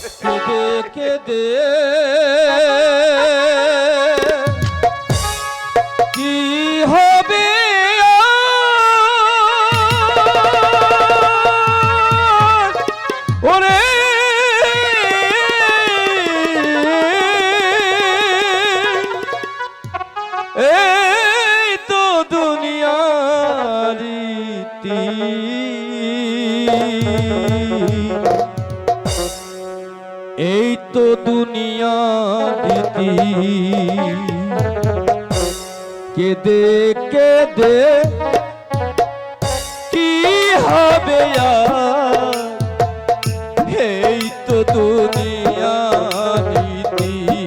কেঁদে কেঁদে কি হবে ওরে। এই তো দুনিয়া রীতি। রাতি কেদে কেদে কি হবে এই তো দুনিয়া নীতি।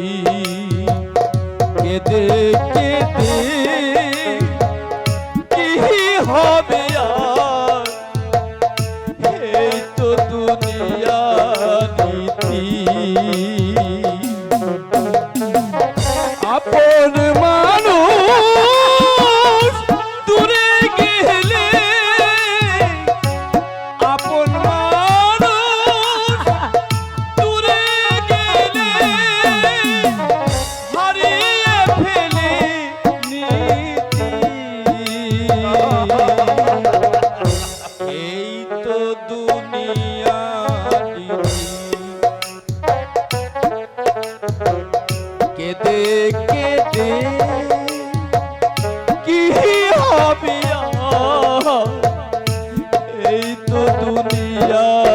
দে। কি হবে এই তো দুনিয়া।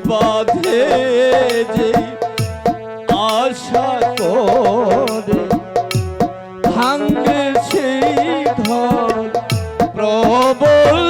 বাঁধে যে আশা করে ভাঙে সেই ধর প্রবল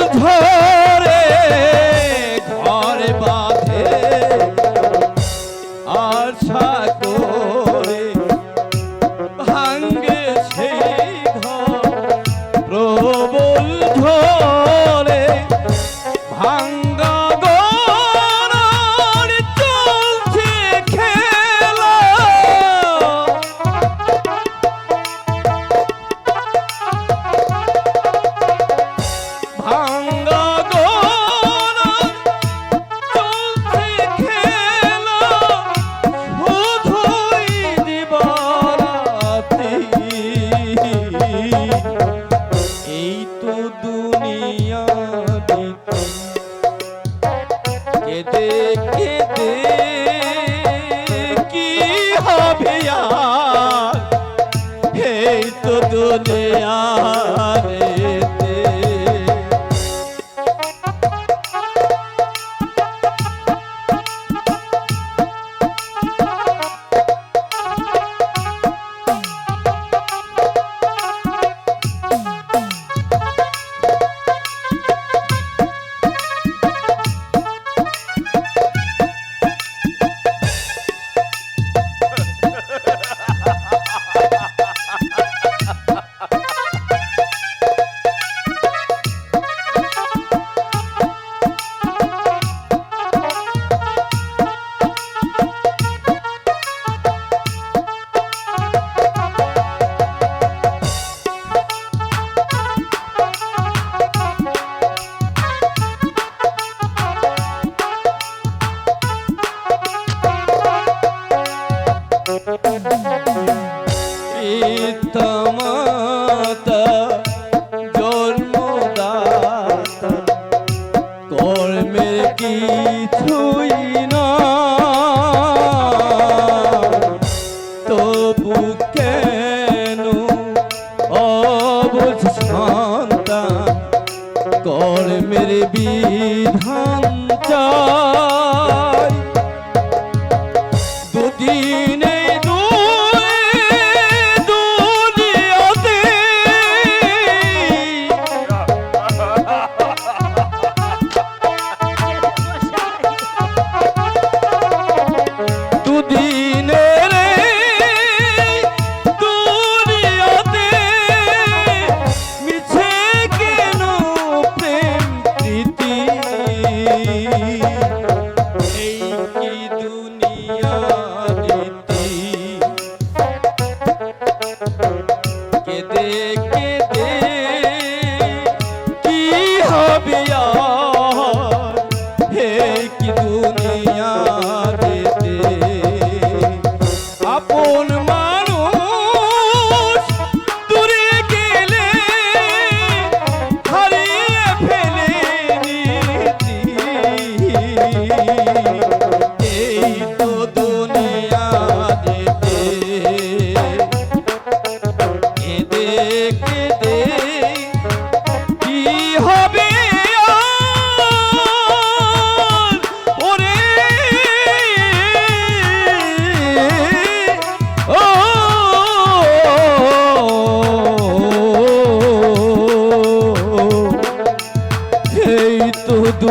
আমাকে দেখ।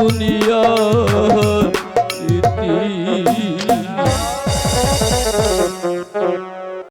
দুনিয়া